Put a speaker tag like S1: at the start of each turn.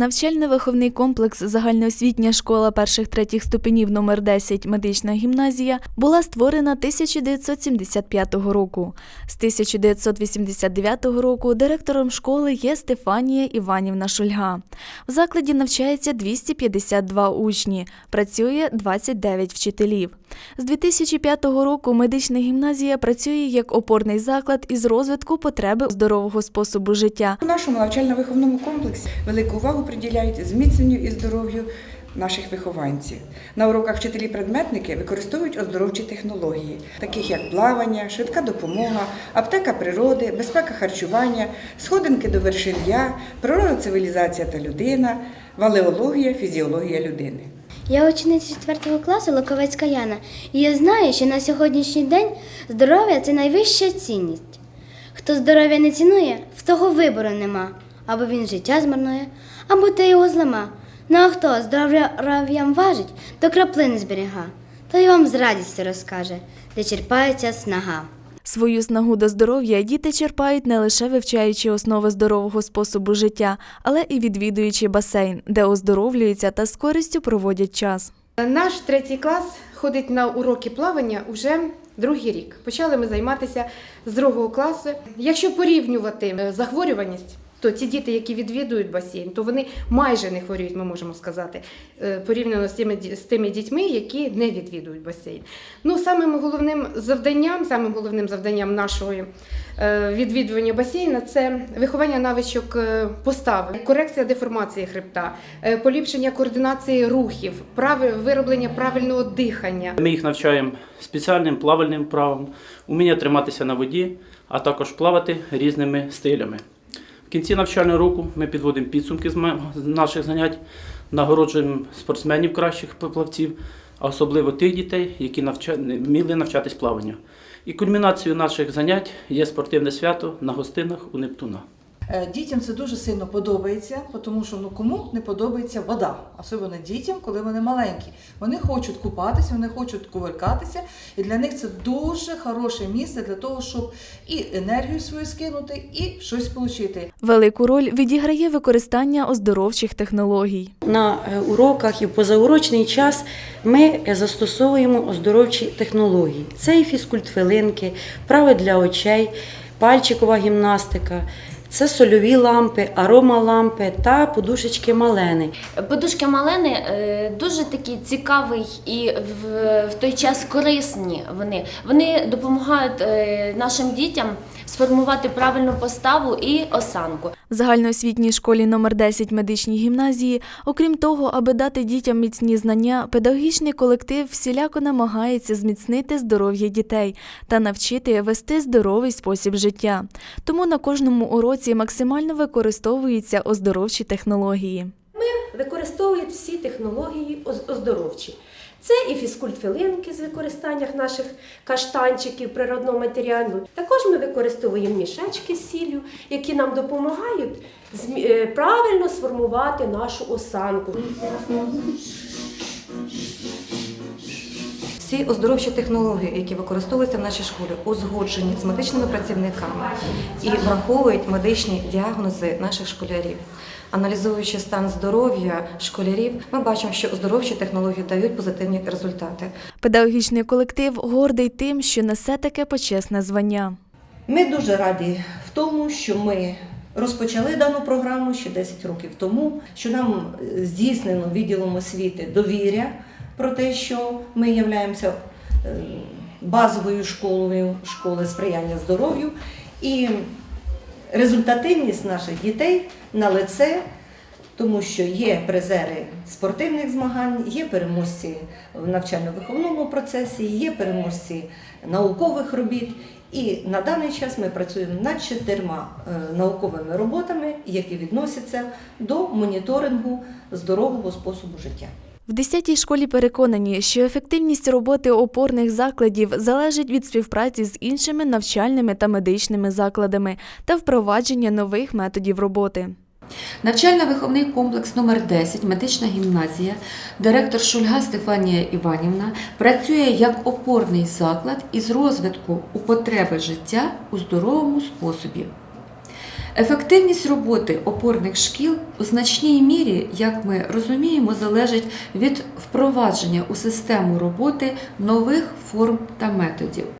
S1: Навчально-виховний комплекс Загальноосвітня школа перших-третіх ступенів номер 10 медична гімназія була створена 1975 року. З 1989 року директором школи є Стефанія Іванівна Шульга. В закладі навчається 252 учні, працює 29 вчителів. З 2005 року медична гімназія працює як опорний заклад із розвитку потреби здорового способу життя.
S2: У нашому навчально-виховному комплексі велику увагу приділяють зміцненню і здоров'ю наших вихованців. На уроках вчителі-предметники використовують оздоровчі технології, таких як плавання, швидка допомога, аптека природи, безпека харчування, сходинки до вершин я, природа, цивілізація та людина, валеологія, фізіологія людини.
S3: Я учениця 4 класу Луковецька Яна, і я знаю, що на сьогоднішній день здоров'я це найвища цінність. Хто здоров'я не цінує, в того вибору нема. Або він життя змарнує, або ти його злама. Ну а хто здоров'ям важить, то краплини зберіга, то й вам з радістю розкаже, де черпається снага.
S1: Свою снагу до здоров'я діти черпають не лише вивчаючи основи здорового способу життя, але і відвідуючи басейн, де оздоровлюються та з користю проводять час.
S4: Наш третій клас ходить на уроки плавання уже другий рік. Почали ми займатися з другого класу. Якщо порівнювати е, захворюваність, то ті діти, які відвідують басейн, то вони майже не хворіють, ми можемо сказати, е, порівняно з тими, з тими дітьми, які не відвідують басейн. Ну, самим головним завданням, самим головним завданням нашої е, відвідування басейна це виховання навичок е, постави, корекція деформації хребта, поліпшення координації рухів, вироблення правильного дихання.
S5: Ми їх навчаємо спеціальним плавальним правам, уміння триматися на воді, а також плавати різними стилями. Кінці навчального року ми підводимо підсумки з наших занять, нагороджуємо спортсменів кращих плавців, а особливо тих дітей, які навча... вміли навчатись плаванню. І кульмінацією наших занять є спортивне свято на гостинах у Нептуна.
S6: Е, Дітям це дуже сильно подобається, тому що ну кому не подобається вода, особливо дітям, коли вони маленькі. Вони хочуть купатися, вони хочуть кувиркатися, і для них це дуже хороше місце для того, щоб і енергію свою скинути, і щось отримати.
S1: Велику роль відіграє використання оздоровчих технологій.
S7: На е, уроках і в позаурочний час ми е, застосовуємо оздоровчі технології. Це і фізкульт-хвилинки, вправи для очей, пальчикова гімнастика, це сольові лампи, аромалампи та подушечки малени.
S8: Подушки Малени е, дуже такі цікаві і в, той час корисні. Вони вони допомагають е, нашим дітям сформувати правильну поставу і осанку.
S1: В загальноосвітній школі номер 10 медичній гімназії, окрім того, аби дати дітям міцні знання, педагогічний колектив всіляко намагається зміцнити здоров'я дітей та навчити вести здоровий спосіб життя. Тому на кожному уроці максимально використовуються оздоровчі технології.
S9: Ми використовують всі технології оз- оздоровчі. Це і фізкульт-філинки з використанням наших каштанчиків природного матеріалу. Також ми використовуємо мішечки з сіллю, які нам допомагають е, правильно сформувати нашу осанку.
S10: Всі оздоровчі технології, які використовуються в нашій школі, узгоджені з медичними працівниками і враховують медичні діагнози наших школярів. Аналізуючи стан здоров'я школярів, ми бачимо, що оздоровчі технології дають позитивні результати.
S1: Педагогічний колектив гордий тим, що несе таке почесне звання.
S11: Ми дуже раді в тому, що ми розпочали дану програму ще 10 років тому, що нам е, здійснено відділом освіти довіря про те, що ми являємося е, базовою школою школи сприяння здоров'ю. І результативність наших дітей на лице, тому що є призери спортивних змагань, є переможці в навчально-виховному процесі, є переможці наукових робіт. І на даний час ми працюємо над чотирма е, науковими роботами, які відносяться до моніторингу здорового способу життя.
S1: В 10-й школі переконані, що ефективність роботи опорних закладів залежить від співпраці з іншими навчальними та медичними закладами та впровадження нових методів роботи.
S12: Навчально-виховний комплекс номер 10 медична гімназія, директор Шульга Стефанія Іванівна працює як опорний заклад із розвитку у потреби життя у здоровому способі. Ефективність роботи опорних шкіл у значній мірі, як ми розуміємо, залежить від впровадження у систему роботи нових форм та методів.